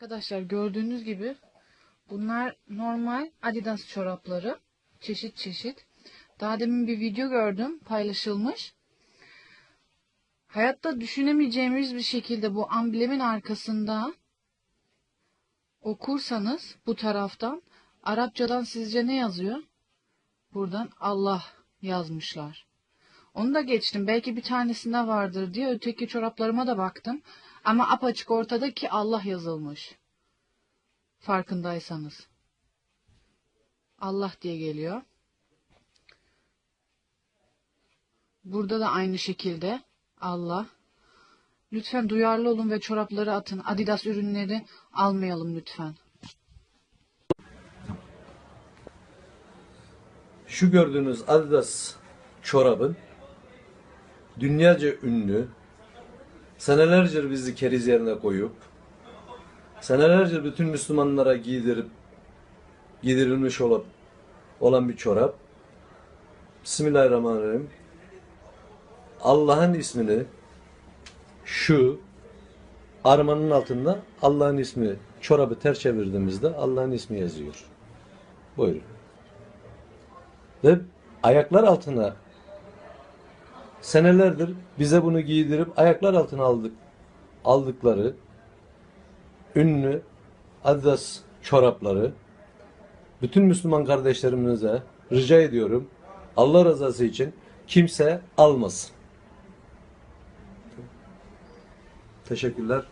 Arkadaşlar gördüğünüz gibi bunlar normal Adidas çorapları. Çeşit çeşit. Daha demin bir video gördüm paylaşılmış. Hayatta düşünemeyeceğimiz bir şekilde bu amblemin arkasında okursanız bu taraftan Arapçadan sizce ne yazıyor? Buradan Allah yazmışlar. Onu da geçtim. Belki bir tanesinde vardır diye öteki çoraplarıma da baktım. Ama apaçık ortada ki Allah yazılmış. Farkındaysanız. Allah diye geliyor. Burada da aynı şekilde Allah. Lütfen duyarlı olun ve çorapları atın. Adidas ürünleri almayalım lütfen. Şu gördüğünüz Adidas çorabın dünyaca ünlü, senelerce bizi keriz yerine koyup, senelerce bütün Müslümanlara giydirip, giydirilmiş olan, olan bir çorap. Bismillahirrahmanirrahim. Allah'ın ismini şu armanın altında Allah'ın ismi çorabı ters çevirdiğimizde Allah'ın ismi yazıyor. Buyurun. Ve ayaklar altına senelerdir bize bunu giydirip ayaklar altına aldık aldıkları ünlü Adidas çorapları bütün Müslüman kardeşlerimize rica ediyorum Allah rızası için kimse almasın. Teşekkürler.